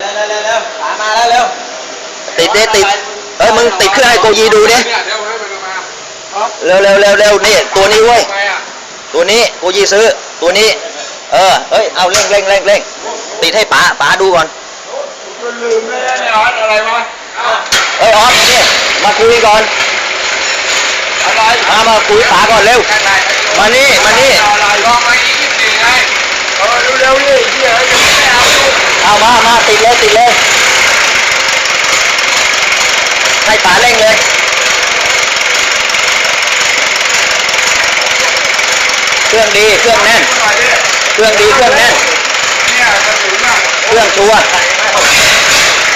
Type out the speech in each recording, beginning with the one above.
เร็วเร็วเร็วเร็วขามาแล้วเร็วติดดิติดเอ้ยมึงติดเครื่องให้โกยีดูดิเนี่ยเดี๋ยวให้มันมาครับเร็วเร็วเร็วเร็วนี่ตัวนี้เว้ยทำไมอะตัวนี้โกยีซื้อตัวนี้ เออเอ้ยเอาเร่งเร่งเร่งเร่งติดให้ป๋าป๋าดูก่อนมันลืมเลยเนี่ยออสอะไรวะเอ้ยออสนี่มาคุยก่อนอะไรมามาคุยป๋าก่อนเร็วมานี่มานี่อะไรลองมายี่สิบสี่ไงเออเร็วๆดิเฮียยังไม่เอาอยู่ เอา มามาติดเลยติดเลยให้ป๋าเร่งเลยเครื่องดีเครื่องแน่น เครื่องดีเครื่องแน่นเนี่ยกระสุนอะเครื่องชัวร์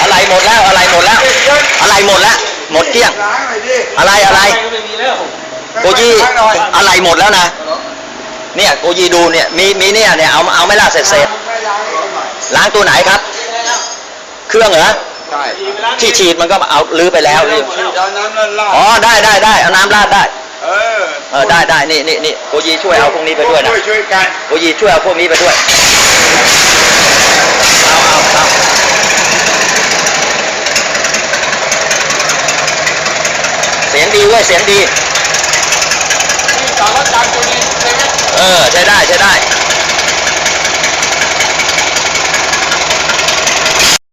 อะไรหมดแล้วอะไรหมดแล้ว อะไรหมดแล้ว หมดเกลี้ยงอยดิอะไรอะไรก็ไม่มีแล้วโกยีล้างหน่อะไรหมดแล้วนะ เนี่ยโกยีดูเนี่ยมีมีเนี่ยเนี่ยเอาเอาไม่ล่ะเสร็จเสร็จ ล้างหน่อยล้างตัวไหนครับ เครื่องเหรอใช่ที่ฉีดมันก็เอาลื้อไปแล้วลื้อฉีดเอาน้ำละลายอ๋อได้ได้ได้เอาน้ำราดได้ เออเออได้ได้นี่นี่นี่โกยีช่วยเอาพวกนี้ไปด้วยนะช่วยช่วยกันโกยีช่วยเอาพวกนี้ไปด้วยเอาเอาเอาเสียงดีเว้ยเสียงดีนี่สารวัตรการตัวนี้ใช่ไหมเออใช้ได้ใช้ได้